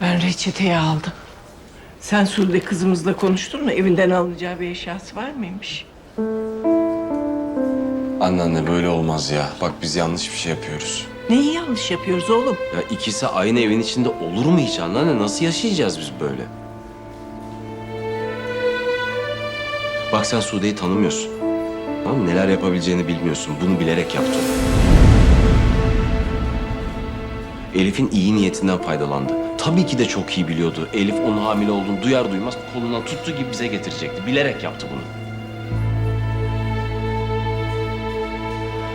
Ben reçeteyi aldım. Sen Sude kızımızla konuştun mu? Evinden alınacağı bir eşyası var mıymış? Anneanne böyle olmaz ya. Bak biz yanlış bir şey yapıyoruz. Neyi yanlış yapıyoruz oğlum? Ya ikisi aynı evin içinde olur mu hiç anneanne? Nasıl yaşayacağız biz böyle? Bak sen Sude'yi tanımıyorsun. Tamam mı? Neler yapabileceğini bilmiyorsun. Bunu bilerek yaptın. Elif'in iyi niyetinden faydalandı. Tabii ki de çok iyi biliyordu. Elif onun hamile olduğunu duyar duymaz kolundan tuttuğu gibi bize getirecekti. Bilerek yaptı bunu.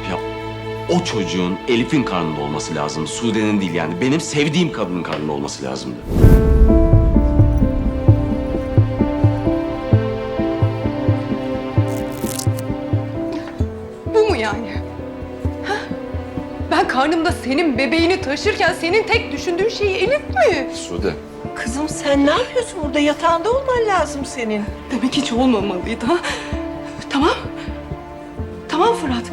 Ya o çocuğun Elif'in karnında olması lazımdı. Sude'nin değil yani. Benim sevdiğim kadının karnında olması lazımdı. Karnımda senin bebeğini taşırken senin tek düşündüğün şey Elif mi? Sude. Kızım sen ne yapıyorsun burada? Yatağında olman lazım senin. Demek hiç olmamalıydı ha? Tamam. Tamam Fırat.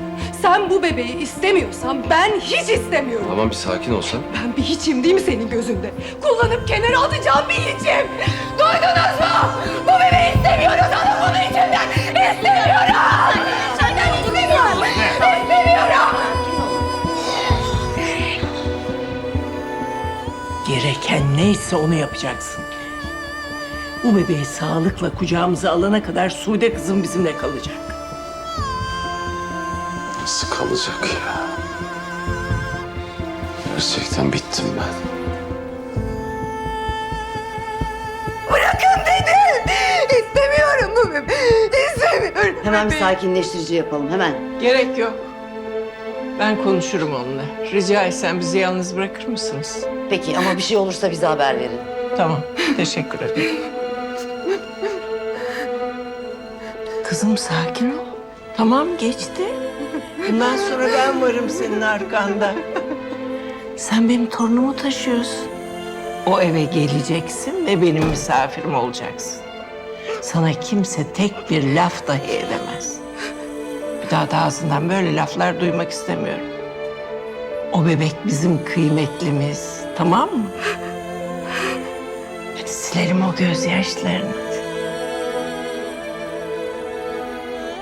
Sen bu bebeği istemiyorsan ben hiç istemiyorum. Tamam bir sakin olsan. Ben bir hiçim değil mi senin gözünde? Kullanıp kenara atacağım bir hiçim. Duydunuz mu? Bu bebeği istemiyoruz. Neyse onu yapacaksın. Bu bebeği sağlıkla kucağımıza alana kadar Sude kızım bizimle kalacak. Nasıl kalacak ya? Gerçekten bittim ben. Bırakın beni. İstemiyorum bu bebeği. İstemiyorum. Hemen bir bebeği. sakinleştirici yapalım hemen. Gerek yok. Ben konuşurum onunla. Rica etsem bizi yalnız bırakır mısınız? Peki ama bir şey olursa bize haber verin. Tamam, teşekkür ederim. Kızım sakin ol. Tamam geçti. Bundan sonra ben varım senin arkanda. Sen benim torunumu taşıyorsun. O eve geleceksin ve benim misafirim olacaksın. Sana kimse tek bir laf dahi edemez. Daha da ağzından böyle laflar duymak istemiyorum. O bebek bizim kıymetlimiz, tamam mı? Hadi silelim o gözyaşlarını.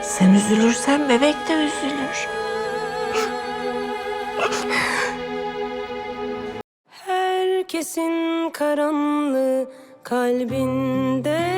Sen üzülürsen bebek de üzülür. Herkesin karanlığı kalbinde